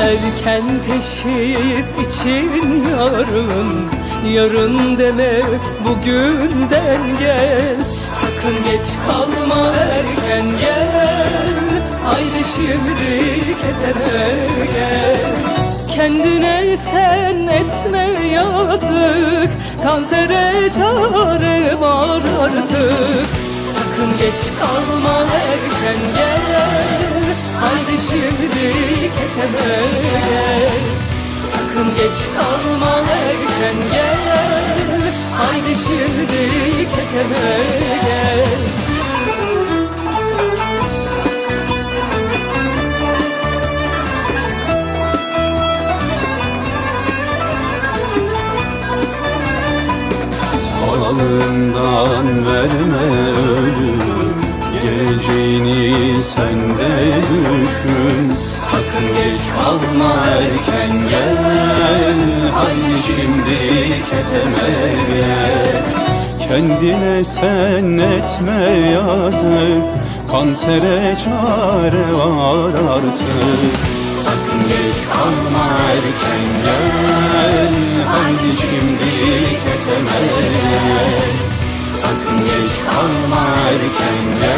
Erken teşhis için yarın Yarın deme bugünden gel. Sakın geç kalma erken gel. Haydi şimdi keteme gel. Kendine sen etme yazık Kansere çare var artık. Sakın geç kalma erken gel şimdi keteme gel. Sakın geç kalma erken gel. Haydi şimdi keteme gel. Sağlığından verme Geleceğini sen de düşün. Sakın geç kalma erken gel. Haydi şimdi keteme gel. Kendine sen etme yazık. Kansere çare var artık. Sakın geç kalma erken gel. Haydi şimdi keteme gel. Sakın geç kalma erken gel